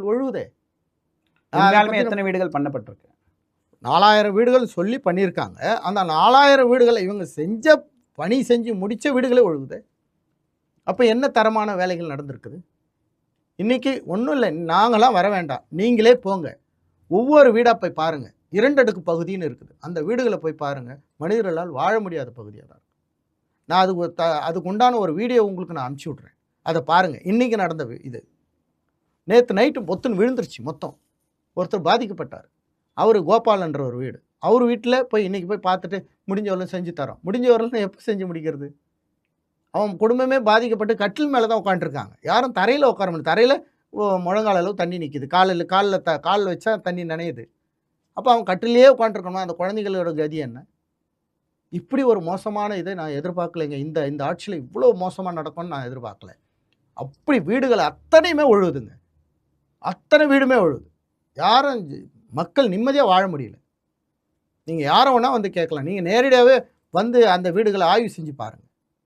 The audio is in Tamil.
வீடுகள் ஒழுகுதே. உண்மையாலுமே எத்தனை வீடுகள் பண்ணப்பட்டிருக்கு? நாலாயிரம் வீடுகள் சொல்லி பண்ணியிருக்காங்க. அந்த நாலாயிரம் வீடுகளை இவங்க செஞ்ச பணி செஞ்சு முடித்த வீடுகளே ஒழுகுது. அப்போ என்ன தரமான வேலைகள் நடந்திருக்குது? இன்றைக்கி ஒன்றும் இல்லை. நாங்களாம் வர வேண்டாம். நீங்களே போங்க. ஒவ்வொரு வீடாக போய் பாருங்கள் இரண்டு அடுக்கு பகுதின்னு இருக்குது. அந்த வீடுகளை போய் பாருங்கள் மனிதர்களால் வாழ முடியாத பகுதியாக தான் நான் அதுக்கு த அதுக்கு உண்டான ஒரு வீடியோ உங்களுக்கு நான் அனுப்பிச்சி விட்றேன் அதை பாருங்கள் இன்றைக்கி நடந்த இது. நேற்று நைட்டு பொத்துன்னு விழுந்துருச்சு மொத்தம். ஒருத்தர் பாதிக்கப்பட்டார். அவர் கோபாலன்ற ஒரு வீடு. அவர் வீட்டில் போய் இன்றைக்கி போய் பார்த்துட்டு முடிஞ்சவரெல்லாம் செஞ்சு தரோம். முடிஞ்சவரெல்லாம் எப்போ செஞ்சு முடிக்கிறது? அவன் குடும்பமே பாதிக்கப்பட்டு கட்டில் மேலே தான் உட்காந்துருக்காங்க யாரும் தரையில் உட்கார முடியும் தரையில் முழங்கால அளவு தண்ணி நிற்கிது காலில் காலில் த காலில் வச்சா தண்ணி நனையுது. அப்போ அவன் கட்டிலே உட்காந்துருக்கணும் அந்த குழந்தைகளோட கதி என்ன? இப்படி ஒரு மோசமான இதை நான் எதிர்பார்க்கலைங்க. இந்த இந்த ஆட்சியில் இவ்வளோ மோசமாக நடக்கும்னு நான் எதிர்பார்க்கல. அப்படி வீடுகள் அத்தனையுமே ஒழுகுதுங்க. அத்தனை வீடுமே உழுது யாரும் மக்கள் நிம்மதியாக வாழ முடியல. நீங்கள் யாரை வேணால் வந்து கேட்கலாம். நீங்கள் நேரடியாகவே வந்து அந்த வீடுகளை ஆய்வு செஞ்சு பாருங்கள்